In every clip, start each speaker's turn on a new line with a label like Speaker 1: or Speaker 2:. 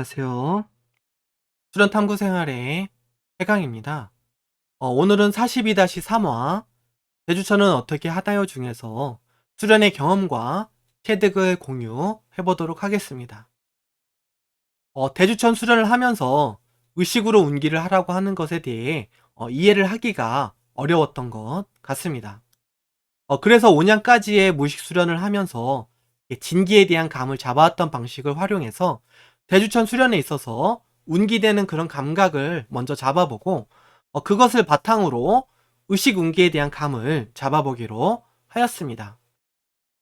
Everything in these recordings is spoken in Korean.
Speaker 1: 안녕하세요. 수련 탐구 생활의 해강입니다. 어, 오늘은 42-3화 대주천은 어떻게 하나요 중에서 수련의 경험과 체득을 공유해 보도록 하겠습니다. 어, 대주천 수련을 하면서 의식으로 운기를 하라고 하는 것에 대해 어, 이해를 하기가 어려웠던 것 같습니다. 어, 그래서 5년까지의 무의식 수련을 하면서 진기에 대한 감을 잡아왔던 방식을 활용해서 대주천 수련에 있어서 운기되는 그런 감각을 먼저 잡아보고 어, 그것을 바탕으로 의식 운기에 대한 감을 잡아보기로 하였습니다.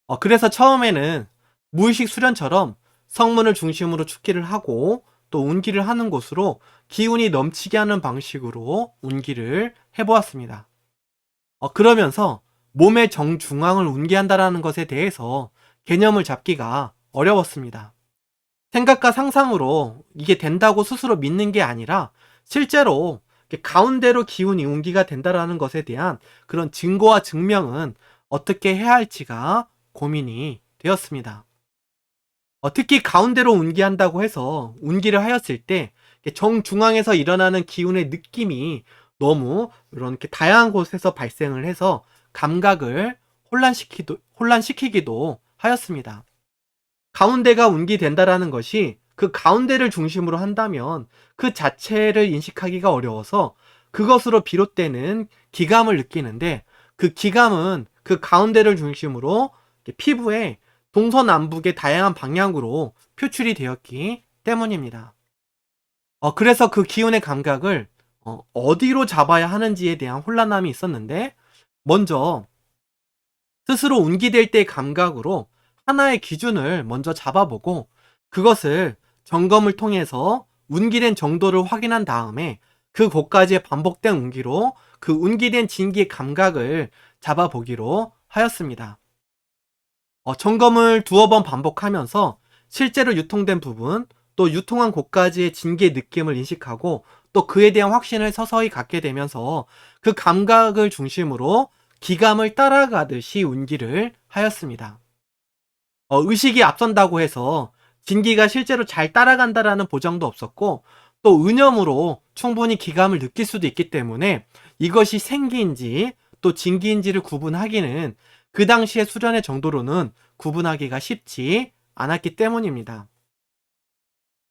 Speaker 1: 어, 그래서 처음에는 무의식 수련처럼 성문을 중심으로 축기를 하고 또 운기를 하는 곳으로 기운이 넘치게 하는 방식으로 운기를 해보았습니다. 어, 그러면서 몸의 정중앙을 운기한다라는 것에 대해서 개념을 잡기가 어려웠습니다. 생각과 상상으로 이게 된다고 스스로 믿는 게 아니라 실제로 가운데로 기운이 운기가 된다라는 것에 대한 그런 증거와 증명은 어떻게 해야 할지가 고민이 되었습니다. 어, 특히 가운데로 운기한다고 해서 운기를 하였을 때 정중앙에서 일어나는 기운의 느낌이 너무 이렇게 다양한 곳에서 발생을 해서 감각을 혼란시키도, 혼란시키기도 하였습니다. 가운데가 운기된다라는 것이 그 가운데를 중심으로 한다면 그 자체를 인식하기가 어려워서 그것으로 비롯되는 기감을 느끼는데 그 기감은 그 가운데를 중심으로 피부에 동서남북의 다양한 방향으로 표출이 되었기 때문입니다. 어, 그래서 그 기운의 감각을 어, 어디로 잡아야 하는지에 대한 혼란함이 있었는데 먼저 스스로 운기될 때의 감각으로 하나의 기준을 먼저 잡아보고 그것을 점검을 통해서 운기된 정도를 확인한 다음에 그 곳까지의 반복된 운기로 그 운기된 진기의 감각을 잡아보기로 하였습니다. 어, 점검을 두어 번 반복하면서 실제로 유통된 부분 또 유통한 곳까지의 진기의 느낌을 인식하고 또 그에 대한 확신을 서서히 갖게 되면서 그 감각을 중심으로 기감을 따라가듯이 운기를 하였습니다. 어, 의식이 앞선다고 해서 진기가 실제로 잘 따라간다라는 보장도 없었고 또 의념으로 충분히 기감을 느낄 수도 있기 때문에 이것이 생기인지 또 진기인지를 구분하기는 그 당시의 수련의 정도로는 구분하기가 쉽지 않았기 때문입니다.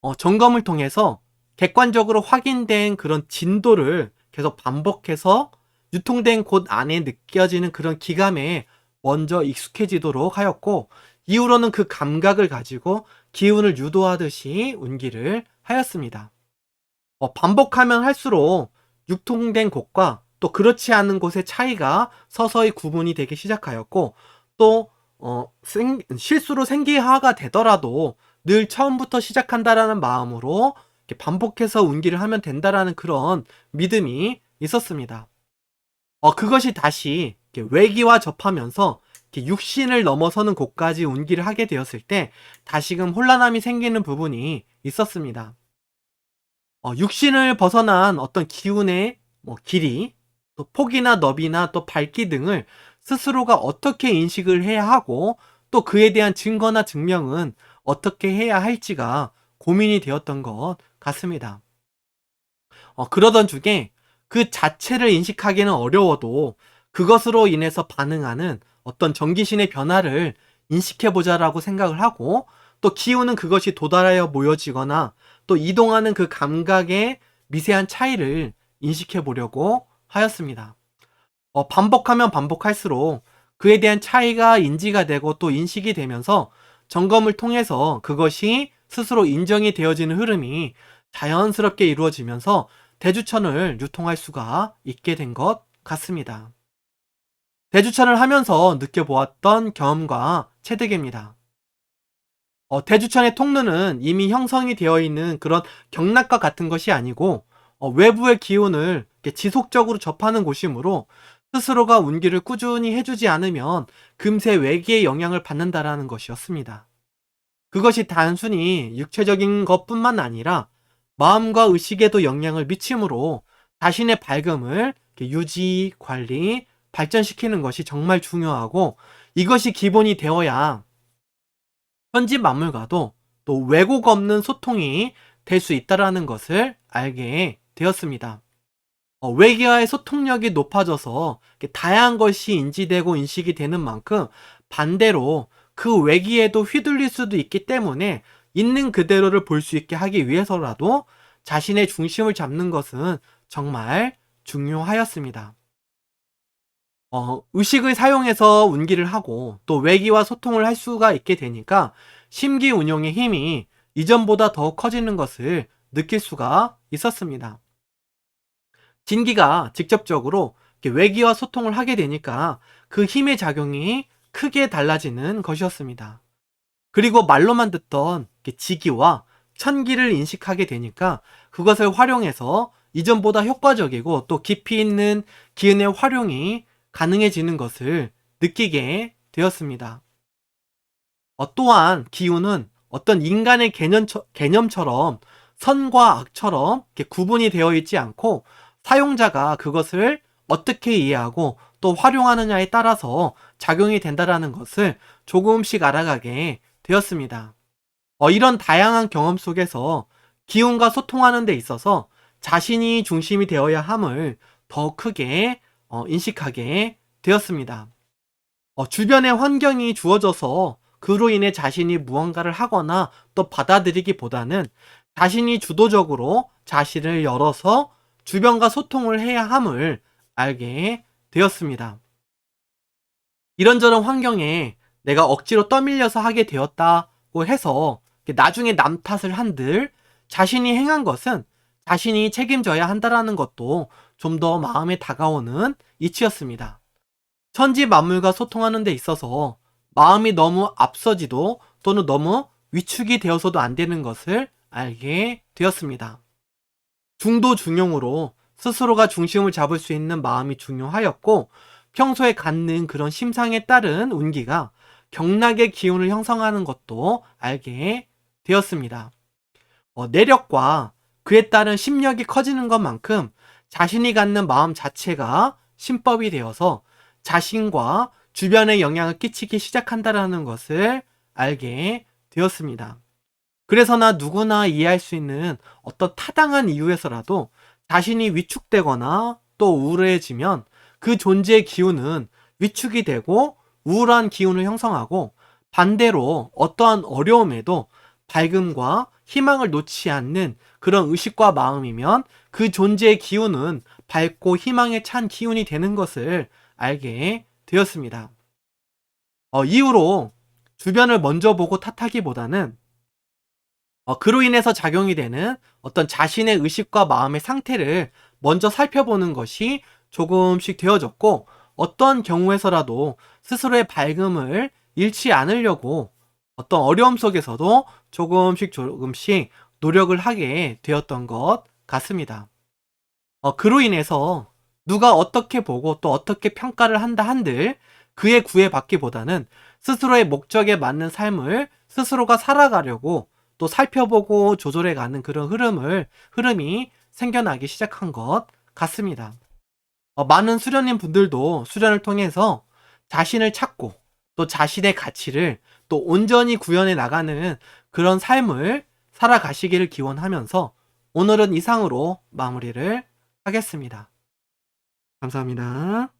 Speaker 1: 어, 점검을 통해서 객관적으로 확인된 그런 진도를 계속 반복해서 유통된 곳 안에 느껴지는 그런 기감에 먼저 익숙해지도록 하였고 이후로는 그 감각을 가지고 기운을 유도하듯이 운기를 하였습니다. 어, 반복하면 할수록 유통된 곳과 또 그렇지 않은 곳의 차이가 서서히 구분이 되기 시작하였고 또 어, 생, 실수로 생기화가 되더라도 늘 처음부터 시작한다라는 마음으로 반복해서 운기를 하면 된다라는 그런 믿음이 있었습니다. 어, 그것이 다시 외기와 접하면서 육신을 넘어서는 곳까지 운기를 하게 되었을 때 다시금 혼란함이 생기는 부분이 있었습니다. 어, 육신을 벗어난 어떤 기운의 뭐 길이, 또 폭이나 너비나 또 밝기 등을 스스로가 어떻게 인식을 해야 하고 또 그에 대한 증거나 증명은 어떻게 해야 할지가 고민이 되었던 것 같습니다. 어, 그러던 중에 그 자체를 인식하기는 어려워도 그것으로 인해서 반응하는 어떤 전기신의 변화를 인식해보자라고 생각을 하고 또 기운은 그것이 도달하여 모여지거나 또 이동하는 그 감각의 미세한 차이를 인식해 보려고 하였습니다. 어, 반복하면 반복할수록 그에 대한 차이가 인지가 되고 또 인식이 되면서 점검을 통해서 그것이 스스로 인정이 되어지는 흐름이 자연스럽게 이루어지면서 대주천을 유통할 수가 있게 된 것 같습니다. 대주천을 하면서 느껴보았던 경험과 체득입니다. 어, 대주천의 통로는 이미 형성이 되어 있는 그런 경락과 같은 것이 아니고 어, 외부의 기운을 지속적으로 접하는 곳이므로 스스로가 운기를 꾸준히 해주지 않으면 금세 외기의 영향을 받는다라는 것이었습니다. 그것이 단순히 육체적인 것뿐만 아니라 마음과 의식에도 영향을 미치므로 자신의 밝음을 유지, 관리, 발전시키는 것이 정말 중요하고 이것이 기본이 되어야 현지 만물과도 또 왜곡 없는 소통이 될 수 있다라는 것을 알게 되었습니다. 어, 외계와의 소통력이 높아져서 다양한 것이 인지되고 인식이 되는 만큼 반대로 그 외기에도 휘둘릴 수도 있기 때문에 있는 그대로를 볼 수 있게 하기 위해서라도 자신의 중심을 잡는 것은 정말 중요하였습니다. 어, 의식을 사용해서 운기를 하고 또 외기와 소통을 할 수가 있게 되니까 심기 운용의 힘이 이전보다 더 커지는 것을 느낄 수가 있었습니다. 진기가 직접적으로 외기와 소통을 하게 되니까 그 힘의 작용이 크게 달라지는 것이었습니다. 그리고 말로만 듣던 지기와 천기를 인식하게 되니까 그것을 활용해서 이전보다 효과적이고 또 깊이 있는 기운의 활용이 가능해지는 것을 느끼게 되었습니다. 어, 또한 기운은 어떤 인간의 개념처, 개념 처럼 선과 악처럼 구분이 되어 있지 않고 사용자가 그것을 어떻게 이해하고 또 활용하느냐에 따라서 작용이 된다라는 것을 조금씩 알아가게 되었습니다. 어, 이런 다양한 경험 속에서 기운과 소통하는 데 있어서 자신이 중심이 되어야 함을 더 크게 어, 인식하게 되었습니다. 어, 주변의 환경이 주어져서 그로 인해 자신이 무언가를 하거나 또 받아들이기보다는 자신이 주도적으로 자신을 열어서 주변과 소통을 해야 함을 알게 되었습니다. 이런저런 환경에 내가 억지로 떠밀려서 하게 되었다고 해서 나중에 남 탓을 한들 자신이 행한 것은 자신이 책임져야 한다라는 것도 좀 더 마음에 다가오는 이치였습니다. 천지 만물과 소통하는 데 있어서 마음이 너무 앞서지도 또는 너무 위축이 되어서도 안 되는 것을 알게 되었습니다. 중도 중용으로 스스로가 중심을 잡을 수 있는 마음이 중요하였고 평소에 갖는 그런 심상에 따른 운기가 경락의 기운을 형성하는 것도 알게 되었습니다. 어, 내력과 그에 따른 심력이 커지는 것만큼 자신이 갖는 마음 자체가 신법이 되어서 자신과 주변에 영향을 끼치기 시작한다라는 것을 알게 되었습니다. 그래서나 누구나 이해할 수 있는 어떤 타당한 이유에서라도 자신이 위축되거나 또 우울해지면 그 존재의 기운은 위축이 되고 우울한 기운을 형성하고 반대로 어떠한 어려움에도 밝음과 희망을 놓지 않는 그런 의식과 마음이면 그 존재의 기운은 밝고 희망에 찬 기운이 되는 것을 알게 되었습니다. 어, 이후로 주변을 먼저 보고 탓하기보다는 어, 그로 인해서 작용이 되는 어떤 자신의 의식과 마음의 상태를 먼저 살펴보는 것이 조금씩 되어졌고 어떤 경우에서라도 스스로의 밝음을 잃지 않으려고 어떤 어려움 속에서도 조금씩 조금씩 노력을 하게 되었던 것 같습니다. 어, 그로 인해서 누가 어떻게 보고 또 어떻게 평가를 한다 한들 그에 구애받기보다는 스스로의 목적에 맞는 삶을 스스로가 살아가려고 또 살펴보고 조절해 가는 그런 흐름을 흐름이 생겨나기 시작한 것 같습니다. 어, 많은 수련인 분들도 수련을 통해서 자신을 찾고 또 자신의 가치를 또 온전히 구현해 나가는 그런 삶을 살아가시기를 기원하면서 오늘은 이상으로 마무리를 하겠습니다. 감사합니다.